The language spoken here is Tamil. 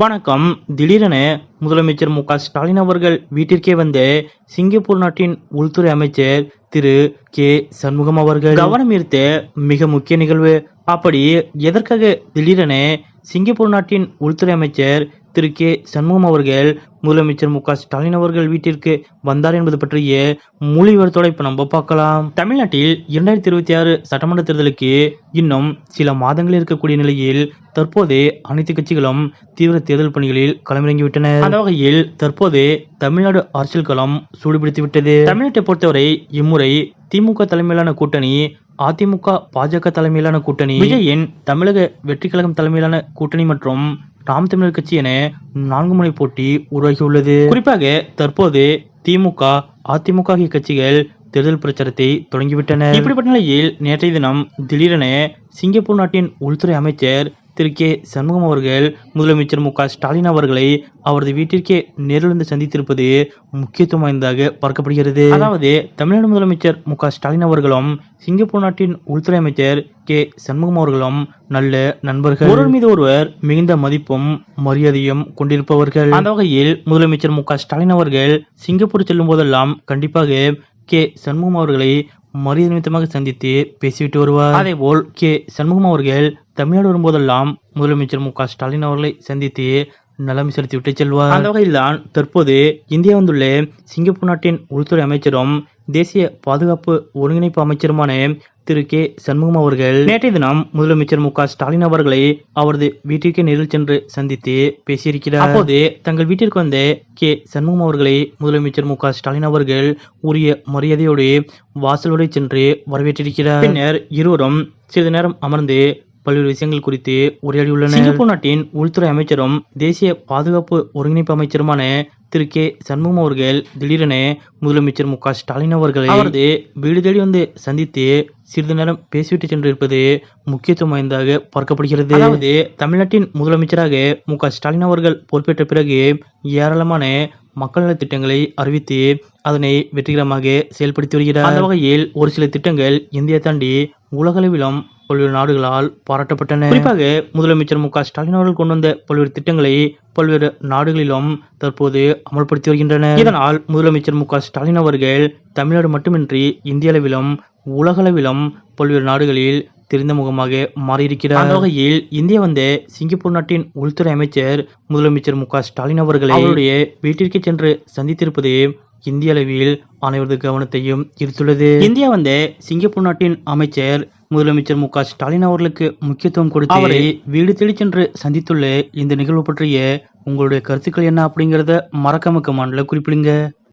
வணக்கம். திடீரென முதலமைச்சர் மு க ஸ்டாலின் அவர்கள் வீட்டிற்கே வந்த சிங்கப்பூர் நாட்டின் உள்துறை அமைச்சர் திரு. கே. சண்முகம் அவர்கள் கவனம் ஈர்த்த மிக முக்கிய நிகழ்வு. அப்படி எதற்காக திடீரென சிங்கப்பூர் நாட்டின் உள்துறை அமைச்சர் திரு கே சண்முகம் அவர்கள் முதலமைச்சர் மு க ஸ்டாலின் அவர்கள் வீட்டிற்கு வந்தார் என்பது பற்றிய மொழிவரத்தோட இப்ப நம்ம பார்க்கலாம். தமிழ்நாட்டில் இரண்டாயிரத்தி இருபத்தி ஆறு சட்டமன்ற தேர்தலுக்கு இன்னும் சில மாதங்கள் இருக்கக்கூடிய நிலையில் தற்போது அனைத்து கட்சிகளும் தீவிர தேர்தல் பணிகளில் களமிறங்கிவிட்டன அந்த வகையில் தற்போது தமிழ்நாடு அரசியல் களம் சூடுபிடித்து விட்டது. தமிழ்நாட்டை பொறுத்தவரை இம்முறை திமுக தலைமையிலான கூட்டணி அதிமுக பாஜக தலைமையிலான கூட்டணி விஜயின் தமிழக வெற்றி கழகம் தலைமையிலான கூட்டணி மற்றும் நாம் தமிழர் கட்சி என நான்கு முனை போட்டி உருவாகியுள்ளது. குறிப்பாக தற்போது திமுக அதிமுக ஆகிய கட்சிகள் தேர்தல் பிரச்சாரத்தை தொடங்கிவிட்டன. இப்படிப்பட்ட நிலையில் நேற்றைய தினம் திடீரென சிங்கப்பூர் நாட்டின் உள்துறை அமைச்சர் திரு கே சண்முகம் அவர்கள் முதலமைச்சர் மு க ஸ்டாலின் அவர்களை அவரது வீட்டிற்கே நேரில் வந்து சந்தித்திருப்பது முக்கியத்துவம் வாய்ந்ததாக பார்க்கப்படுகிறது. அதாவது தமிழ்நாடு முதலமைச்சர் மு க ஸ்டாலின் அவர்களும் சிங்கப்பூர் நாட்டின் உள்துறை அமைச்சர் கே. சண்முகம் அவர்களும் நல்ல நண்பர்கள். ஒருவர் மீது ஒருவர் மிகுந்த மதிப்பும் மரியாதையும் கொண்டிருப்பவர்கள். அந்த வகையில் முதலமைச்சர் மு க ஸ்டாலின் அவர்கள் சிங்கப்பூர் செல்லும் போதெல்லாம் கண்டிப்பாக கே. சண்முகம் அவர்களை மரியாதை நிமித்தமாக சந்தித்து பேசிவிட்டு வருவார். அதே போல் கே. சண்முகம் அவர்கள் தமிழ்நாடு வரும்போதெல்லாம் முதலமைச்சர் மு க. ஸ்டாலின் அவர்களை சந்தித்து நலம் செலுத்திவிட்டு செல்வார். அந்த வகையில்தான் தற்போது இந்தியா வந்துள்ள சிங்கப்பூர் நாட்டின் உள்துறை அமைச்சரும் தேசிய பாதுகாப்பு ஒருங்கிணைப்பு அமைச்சருமான திரு. கே. சண்முகம் அவர்கள் நேற்றைய தினம் முதலமைச்சர் மு. க. ஸ்டாலின் அவர்களை அவரது வீட்டிற்கு நேரில் சென்று சந்தித்து பேசியிருக்கிறார். அப்போது தங்கள் வீட்டிற்கு வந்த கே. சண்முகம் அவர்களை முதலமைச்சர் மு. க. ஸ்டாலின் அவர்கள் உரிய மரியாதையோடு வாசலோடு சென்று வரவேற்றிருக்கிறார். பின்னர் இருவரும் சிறிது நேரம் அமர்ந்து பல்வேறு விஷயங்கள் குறித்து உரையாடியுள்ளனர். சிங்கப்பூர் நாட்டின் உள்துறை அமைச்சரும் தேசிய பாதுகாப்பு ஒருங்கிணைப்பு அமைச்சருமான திரு. கே. சண்முகம் அவர்கள் திடீரென முதலமைச்சர் மு. க. ஸ்டாலின் அவர்களை அவரது வீடு தேடி வந்து சந்தித்து சிறிது நேரம் பேசிவிட்டு சென்றிருப்பது முக்கியத்துவம் வாய்ந்ததாக பார்க்கப்படுகிறது. அதாவது தமிழ்நாட்டின் முதலமைச்சராக மு. க. ஸ்டாலின் அவர்கள் பொறுப்பேற்ற பிறகு ஏராளமான மக்கள் நலத் திட்டங்களை அறிவித்து அதனை வெற்றிகரமாக செயல்படுத்தி வருகிறார். அந்த வகையில் ஒரு சில திட்டங்கள் இந்தியா தாண்டி உலகளவிலும் பல்வேறு நாடுகளால் பாராட்டப்பட்டன. குறிப்பாக முதலமைச்சர் மு க ஸ்டாலின் அவர்கள் கொண்டு வந்த பல்வேறு திட்டங்களை பல்வேறு நாடுகளிலும் தற்போது அமல்படுத்தி வருகின்றனர். இதனால் முதலமைச்சர் மு க ஸ்டாலின் அவர்கள் தமிழ்நாடு மட்டுமின்றி இந்திய அளவிலும் உலகளவிலும் பல்வேறு நாடுகளில் தெரிந்த முகமாக மாறியிருக்கிறார். அந்த வகையில் இந்தியா வந்த சிங்கப்பூர் நாட்டின் உள்துறை அமைச்சர் முதலமைச்சர் மு க ஸ்டாலின் அவர்களை அவருடைய வீட்டிற்கு சென்று சந்தித்திருப்பது இந்திய அளவில் அனைவரது கவனத்தையும் ஈர்த்துள்ளது. இந்தியா வந்த சிங்கப்பூர் நாட்டின் அமைச்சர் முதலமைச்சர் மு க ஸ்டாலின் அவர்களுக்கு முக்கியத்துவம் கொடுத்து அவரை வீடு தேடி சென்று சந்தித்துள்ள இந்த நிகழ்வு பற்றிய உங்களுடைய கருத்துக்கள் என்ன அப்படிங்கறத மறக்காம கமாண்ட்ல குறிப்பிடுங்க.